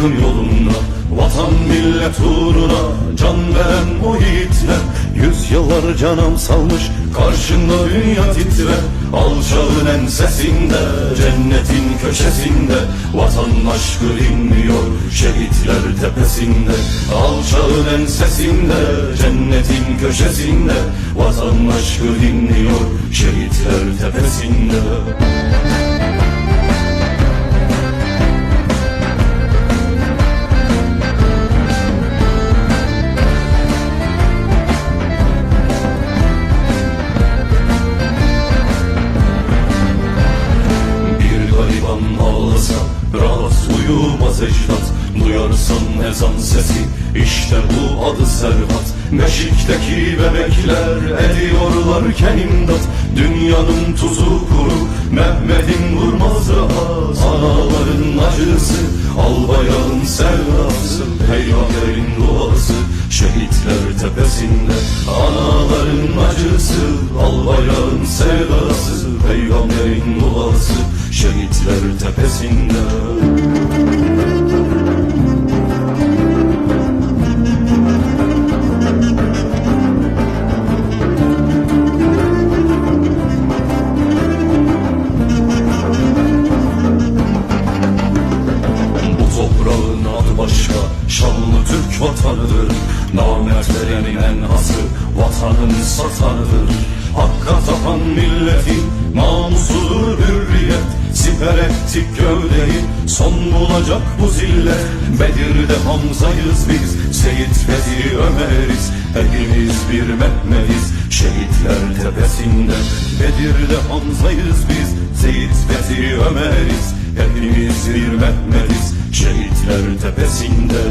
hakkın yolunda. Vatan millet uğruna can veren o yiğitler. Yüzyıllar canım salmış karşında dünya titrer. Alçağın ensesinde cennetin köşesinde. Vatan aşkı inliyor şehitler tepesinde. Alçağın ensesinde cennetin köşesinde. Vatan aşkı inliyor şehitler tepesinde uyumaz ecdat Duyarsan ezan sesi. İşte bu adı Serhat. Beşikteki bebekler ediyorlarken imdat Dünyanın tuzu kuru Mehmet'in vurmaz rahat Anaların acısı albayağın sevdası Peygamberin duası şehitler tepesinde. Anaların acısı albayağın sevdası Peygamberin duası şehitler tepesinde Şanlı Türk vatanıdır. Namertlerin en hası Vatanın satanıdır. Hakka tapan milletin Namusudur hürriyet. Siper ettik gövdeyi Son bulacak bu zillet. Bedir'de Hamza'yız biz Seyit Fethi Ömer'iz. Hepimiz bir Mehmet'iz Şehitler tepesinde. Bedir'de Hamza'yız biz Seyit Fethi Ömer'iz. Hepimiz bir Mehmet'iz Şehitler tepesinde